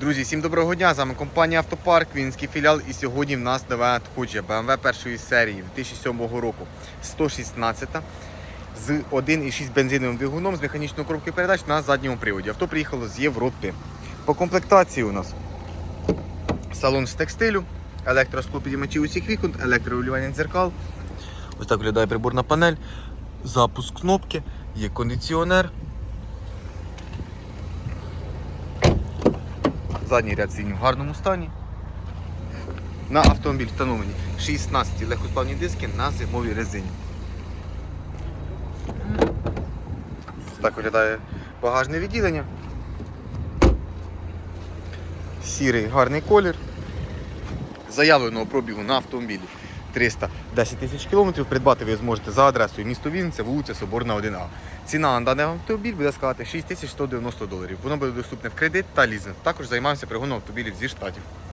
Друзі, всім доброго дня! З вами компанія Автопарк, Вінський філіал. І сьогодні в нас нове надходження BMW першої серії 2007 року 116 з 1,6 бензиновим двигуном з механічною коробкою передач на задньому приводі. Авто приїхало з Європи. По комплектації у нас салон з текстилю, електросклопідімачі усіх вікон, електрорегулювання дзеркал. Ось так виглядає приборна панель, запуск кнопки, є кондиціонер. Задній ряд сидінь в гарному стані. На автомобіль встановлені 16 легкосплавні диски на зимовій резині. Так виглядає багажне відділення. Сірий гарний колір. Заявленого пробігу на автомобілі 310 тисяч кілометрів. Придбати ви зможете за адресою місто Вінниця, вулиця Соборна 1А. Ціна на даний автомобіль буде складати 6190 доларів. Воно буде доступне в кредит та лізинг. Також займаємося пригоном автомобілів зі штатів.